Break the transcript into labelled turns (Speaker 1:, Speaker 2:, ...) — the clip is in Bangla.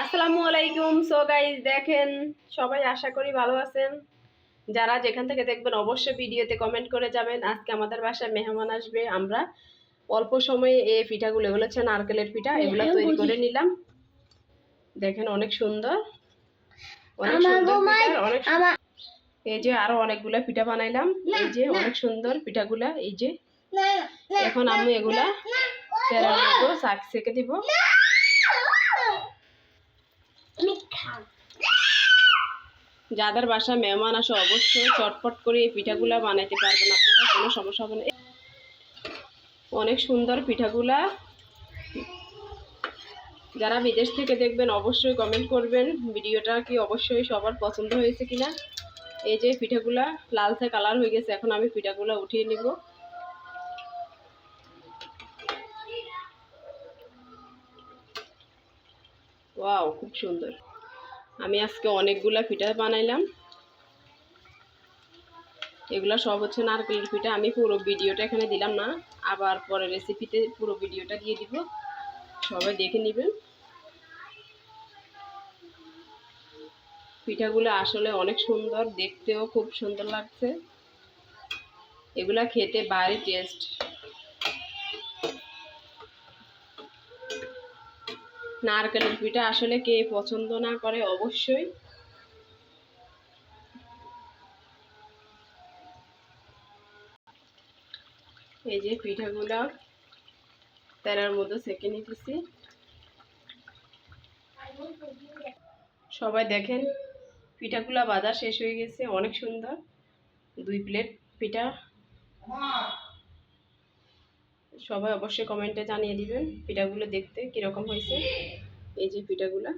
Speaker 1: আসসালামু আলাইকুম। সো গাইজ দেখেন সবাই আশা করি ভালো আছেন। যারা যেখান থেকে দেখবেন অবশ্যই ভিডিওতে কমেন্ট করে যাবেন। আজকে আমাদের বাসায় মেহমান আসবে। আমরা অল্প সময়ে এই পিঠাগুলো এগুলো হচ্ছে নারকেলের পিঠা এগুলো তৈরি করে নিলাম। দেখেন অনেক সুন্দর। অনেক সুন্দর অনেক এই যে আরও অনেকগুলা পিঠা বানাইলাম। এই যে অনেক সুন্দর পিঠাগুলা এই যে। এখন আমি এগুলা সেকে দিব। যাদের বাসা মেহমান আসে অবশ্যই চটপট করে এই পিঠাগুলা বানাইতে পারবেন। আপনারা কোনো সমস্যা হবে না। অনেক সুন্দর পিঠাগুলা। যারা বিদেশ থেকে দেখবেন অবশ্যই কমেন্ট করবেন। ভিডিওটা কি অবশ্যই সবার পছন্দ হয়েছে কিনা? এই যে পিঠাগুলা লালচে কালার হয়ে গেছে, এখন আমি পিঠাগুলা উঠিয়ে নিব। ওয়াও খুব সুন্দর। আমি আজকে অনেকগুলা পিঠা বানাইলাম। এগুলা সব হচ্ছে নারকেলের পিঠা। আমি পুরো ভিডিওটা এখানে দিলাম না, আবার পরে রেসিপিতে পুরো ভিডিওটা দিয়ে দিব। সবাই দেখে নেবেন। পিঠাগুলো আসলে অনেক সুন্দর, দেখতেও খুব সুন্দর লাগছে। এগুলা খেতে ভারী টেস্ট নারকেলের পিঠা আসলে কে পছন্দ না করে, অবশ্যই। এই যে পিঠাগুলা তেরার মধ্যে সেকে নিতেছি। সবাই দেখেন, পিঠাগুলা বাজার শেষ হয়ে গেছে, অনেক সুন্দর। দুই প্লেট পিঠা। সবাই অবশ্যই কমেন্টে জানিয়ে দিবেন পিঠাগুলো দেখতে কীরকম হয়েছে। এই যে পিঠাগুলা।